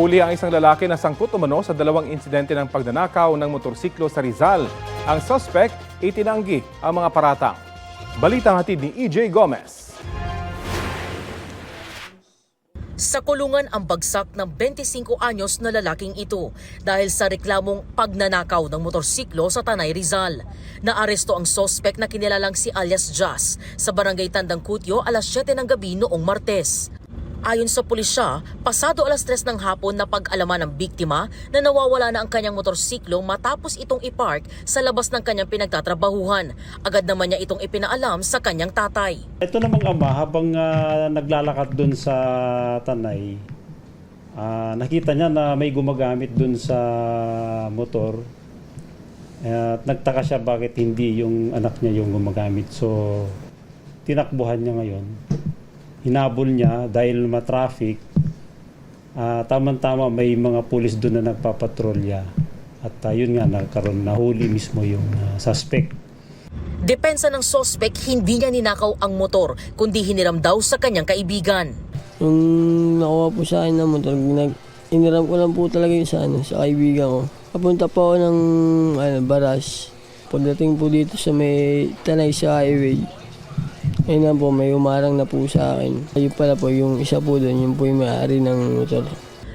Nahuli ang isang lalaki na sangkot umano sa dalawang insidente ng pagnanakaw ng motorsiklo sa Rizal. Ang suspect, itinanggi ang mga paratang. Balitang hatid ni EJ Gomez. Sa kulungan ang bagsak ng 25 anyos na lalaking ito dahil sa reklamong pagnanakaw ng motorsiklo sa Tanay Rizal. Naaresto ang sospek na kinilalang si alias Jas sa barangay Tandang Kutyo alas 7 ng gabi noong Martes. Ayon sa pulisya, pasado alas 3 ng hapon na pag-alaman ng biktima na nawawala na ang kanyang motorsiklo matapos itong ipark sa labas ng kanyang pinagtatrabahuhan. Agad naman niya itong ipinaalam sa kanyang tatay. Ito namang ama, habang ah, naglalakad dun sa Tanay, ah, nakita niya na may gumagamit dun sa motor. At nagtaka siya bakit hindi yung anak niya yung gumagamit. So, tinakbuhan niya ngayon. Hinabol niya dahil ma-traffic. Ah, tama-tama may mga pulis doon na nagpapatrolya. At ah, yun nga, nagkaroon, nahuli mismo yung ah, suspect. Depensa ng sospek, hindi niya ninakaw ang motor, kundi hiniram daw sa kanyang kaibigan. Yung nakuha po sa akin ng motor, nag, iniram ko lang po talaga yung sa, ano, sa kaibigan ko. Papunta po ako ng ano, baras. Pagdating po dito sa may tanay sa highway, ayun na po, may umarang na po sa akin. Ayun pala po, yung isa po doon, yun po yung may-ari ng motor.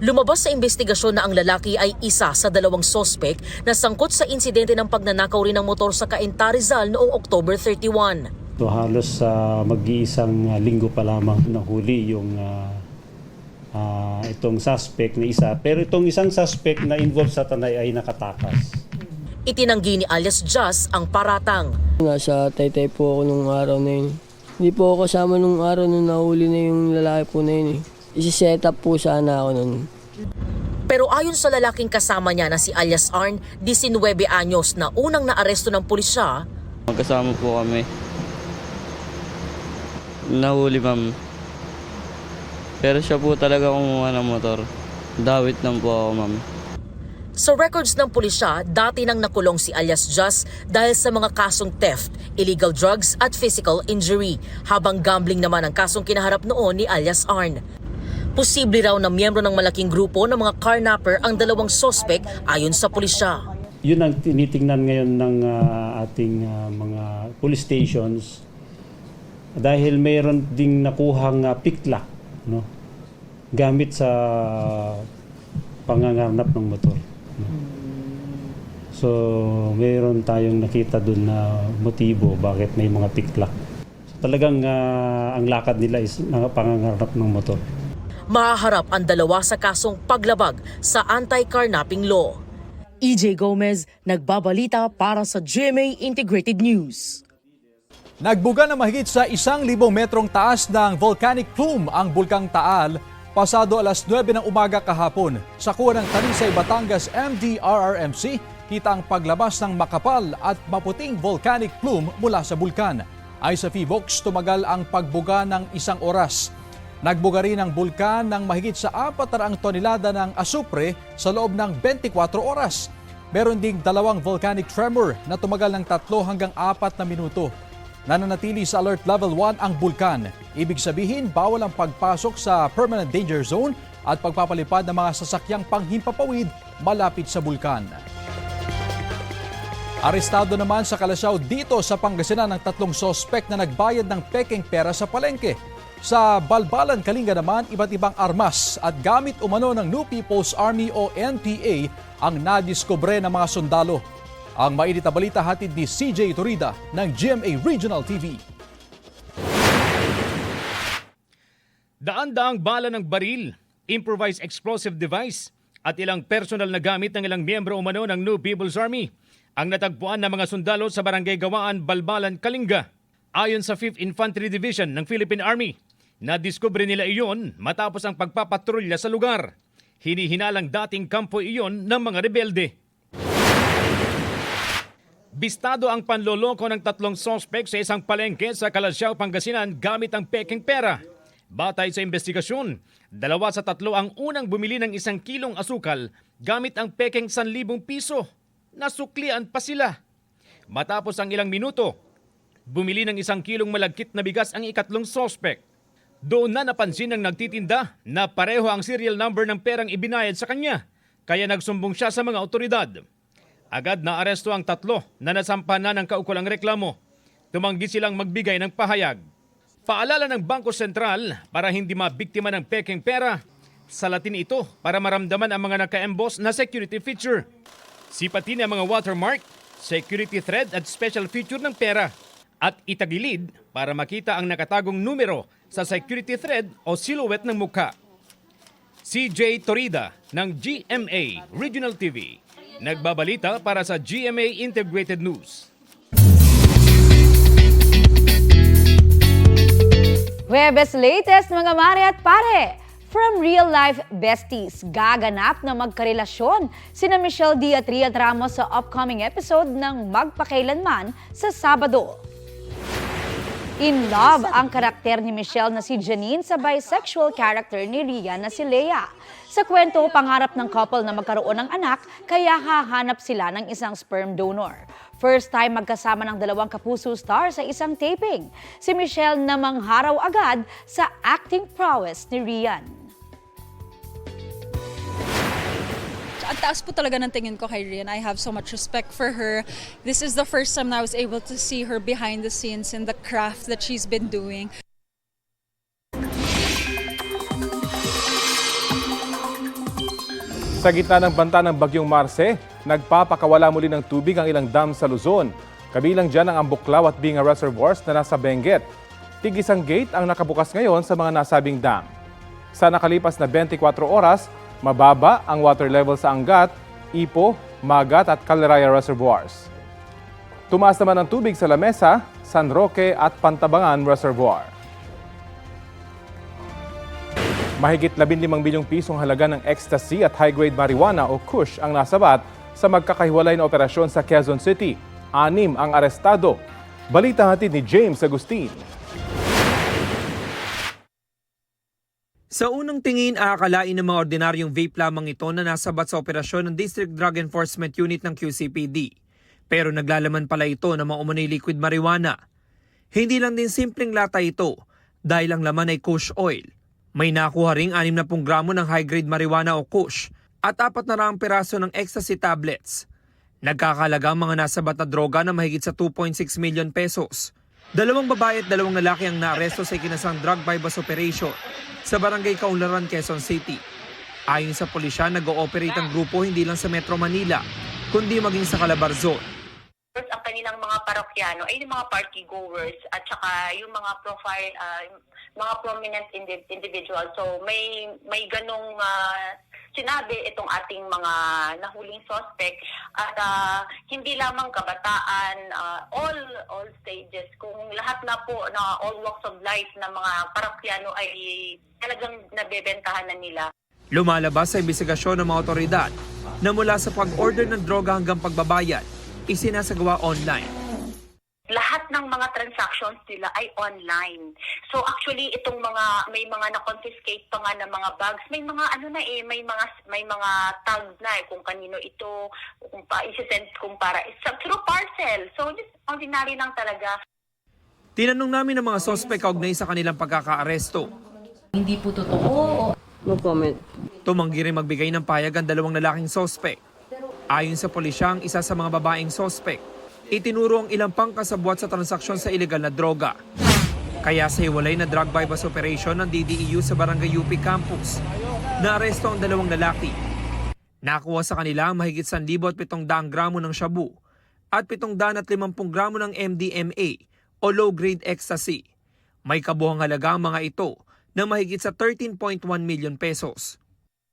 Lumabas sa investigasyon na ang lalaki ay isa sa dalawang sospek na sangkot sa insidente ng pagnanakaw rin ng motor sa Cainta Rizal noong October 31. So halos sa mag-iisang uh, linggo pa lamang nahuli yung uh, uh, itong suspect na isa. Pero itong isang suspect na involved sa tanay ay nakatakas. Itinanggi ni alias Jas ang paratang. Nasa taytay po ako nung araw na yun. Hindi po ako kasama nung araw nung nahuli na yung lalaki po na yun eh. Isi-set up po sana ako nun. Pero ayon sa lalaking kasama niya na si alias Arn, 19 anyos na unang naaresto ng pulisya, Magkasama po kami. Nahuli ma'am. Pero siya po talaga kumuha ng motor. Dawit lang po ako ma'am. Sa records ng pulisya, dati nang nakulong si alias Just dahil sa mga kasong theft, illegal drugs at physical injury, habang gambling naman ang kasong kinaharap noon ni alias Arn. Posible raw na miyembro ng malaking grupo ng mga carnapper ang dalawang sospek ayon sa pulisya. Yun ang tinitingnan ngayon ng uh, ating uh, mga police stations dahil mayroon ding nakuhang uh, picklock no gamit sa pangangarnap ng motor. So, mayroon tayong nakita doon na motibo bakit may mga picklock. So, talagang uh, ang lakad nila is uh, pangangarap ng motor. Mahaharap ang dalawa sa kasong paglabag sa anti-carnapping law. EJ Gomez, nagbabalita para sa GMA Integrated News. Nagbuga na mahigit sa isang libong metrong taas ng volcanic plume ang Bulkang Taal pasado alas 9 ng umaga kahapon. Sa kuha ng Talisay, Batangas MDRRMC, kita ang paglabas ng makapal at maputing volcanic plume mula sa bulkan. Ay sa FIVOX, tumagal ang pagbuga ng isang oras. Nagbuga rin ang bulkan ng mahigit sa 400 tonelada ng asupre sa loob ng 24 oras. Meron ding dalawang volcanic tremor na tumagal ng 3 hanggang 4 na minuto. Nananatili sa alert level 1 ang bulkan. Ibig sabihin, bawal ang pagpasok sa permanent danger zone at pagpapalipad ng mga sasakyang panghimpapawid malapit sa bulkan. Arestado naman sa Kalasyaw dito sa Pangasinan ng tatlong sospek na nagbayad ng peking pera sa palengke. Sa Balbalan, Kalinga naman, iba't ibang armas at gamit umano ng New People's Army o NPA ang nadiskubre ng mga sundalo. Ang mainit na balita hatid ni CJ Torida ng GMA Regional TV. Daan-daang bala ng baril, improvised explosive device at ilang personal na gamit ng ilang miyembro umano ng New People's Army ang natagpuan ng mga sundalo sa barangay Gawaan, Balbalan, Kalinga. Ayon sa 5th Infantry Division ng Philippine Army, nadiskubre nila iyon matapos ang pagpapatrolya sa lugar. Hinihinalang dating kampo iyon ng mga rebelde. Bistado ang panloloko ng tatlong sospek sa isang palengke sa Kalasyaw, Pangasinan gamit ang peking pera. Batay sa investigasyon, dalawa sa tatlo ang unang bumili ng isang kilong asukal gamit ang peking 1,000 piso. Nasuklian pa sila. Matapos ang ilang minuto, bumili ng isang kilong malagkit na bigas ang ikatlong sospek. Doon na napansin ng nagtitinda na pareho ang serial number ng perang ibinayad sa kanya, kaya nagsumbong siya sa mga otoridad. Agad na aresto ang tatlo na nasampa na ng kaukulang reklamo. Tumanggi silang magbigay ng pahayag. Paalala ng Bangko Sentral para hindi mabiktima ng peking pera, salatin ito para maramdaman ang mga naka-emboss na security feature. Sipatin ang mga watermark, security thread at special feature ng pera at itagilid para makita ang nakatagong numero sa security thread o silhouette ng mukha. CJ Torida ng GMA Regional TV. Nagbabalita para sa GMA Integrated News. Webes latest mga mare at pare! From real life besties, gaganap na magkarelasyon sina Michelle D at Rhea Ramos sa upcoming episode ng Magpakailanman sa Sabado. In love ang karakter ni Michelle na si Janine sa bisexual character ni Rhea na si Leia. Sa kwento, pangarap ng couple na magkaroon ng anak, kaya hahanap sila ng isang sperm donor. First time magkasama ng dalawang kapuso star sa isang taping. Si Michelle namang haraw agad sa acting prowess ni Rian. ang taas po talaga ng tingin ko kay Rian. I have so much respect for her. This is the first time na I was able to see her behind the scenes and the craft that she's been doing. Sa gitna ng banta ng Bagyong Marse, nagpapakawala muli ng tubig ang ilang dam sa Luzon. Kabilang dyan ang Ambuklaw at Binga Reservoirs na nasa Benguet. Tig-isang gate ang nakabukas ngayon sa mga nasabing dam. Sa nakalipas na 24 oras, mababa ang water level sa Angat, Ipo, Magat at Caliraya Reservoirs. Tumaas naman ang tubig sa Lamesa, San Roque at Pantabangan Reservoir. Mahigit 15 bilyong pisong halaga ng ecstasy at high-grade marijuana o kush ang nasabat sa magkakahiwalay na operasyon sa Quezon City. Anim ang arestado. Balita hatid ni James Agustin. Sa unang tingin, aakalain ng mga ordinaryong vape lamang ito na nasabat sa operasyon ng District Drug Enforcement Unit ng QCPD. Pero naglalaman pala ito ng mga umunay liquid marijuana. Hindi lang din simpleng lata ito dahil ang laman ay kush oil. May nakuha ring 60 gramo ng high-grade marijuana o kush at apat na raang piraso ng ecstasy tablets. Nagkakalaga mga nasabat na droga na mahigit sa 2.6 million pesos. Dalawang babae at dalawang lalaki ang naaresto sa ikinasang drug bypass operation sa barangay Kaunlaran, Quezon City. Ayon sa pulisya, nag-ooperate ang grupo hindi lang sa Metro Manila, kundi maging sa Calabar Zone. First, ang kanilang mga parokyano ay yung mga party goers at saka yung mga profile, yung mga prominent indi- individuals. So may may ganong ah, sinabi itong ating mga nahuling suspect at ah, hindi lamang kabataan, ah, all all stages. Kung lahat na po na all walks of life na mga parokyano ay talagang nabebentahan na nila. Lumalabas sa investigasyon ng mga otoridad na mula sa pag-order ng droga hanggang pagbabayad, isinasagawa online. lahat ng mga transactions nila ay online. So actually itong mga may mga na-confiscate pa nga ng mga bags, may mga ano na eh, may mga may mga tags na eh kung kanino ito, kung pa i-send kung para it's through parcel. So just ordinary lang talaga. Tinanong namin ng mga sospek kaugnay sa kanilang pagkakaaresto. Hindi po totoo. No comment. Tumanggi rin magbigay ng payag ang dalawang lalaking sospek. Ayon sa pulisya, isa sa mga babaeng sospek, itinuro ang ilang pangkasabwat sa transaksyon sa ilegal na droga. Kaya sa hiwalay na drug bypass operation ng DDEU sa Barangay UP Campus, naaresto ang dalawang lalaki. Nakuha sa kanila ang mahigit 1,700 gramo ng shabu at 750 gramo ng MDMA o low-grade ecstasy. May kabuhang halaga ang mga ito na mahigit sa 13.1 million pesos.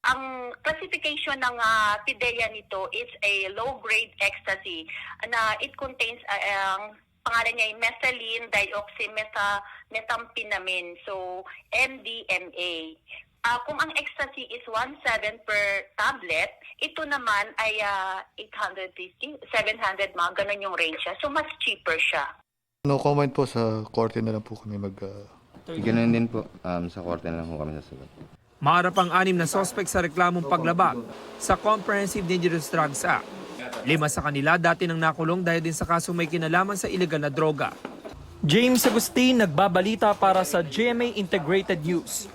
Ang classification ng uh, PIDEA nito is a low-grade ecstasy na it contains uh, ang pangalan niya ay methylene dioxymethamphetamine, so MDMA. Ah, kung ang ecstasy is 1.7 per tablet, ito naman ay ah, 850, 700 mga ganun yung range siya. So mas cheaper siya. No comment po sa korte na lang po kami mag... ah, Ganun din po. Um, sa korte na lang po kami sasagot. Maharap ang anim na sospek sa reklamong paglabag sa Comprehensive Dangerous Drugs Act. Lima sa kanila dati nang nakulong dahil din sa kaso may kinalaman sa ilegal na droga. James Agustin, nagbabalita para sa GMA Integrated News.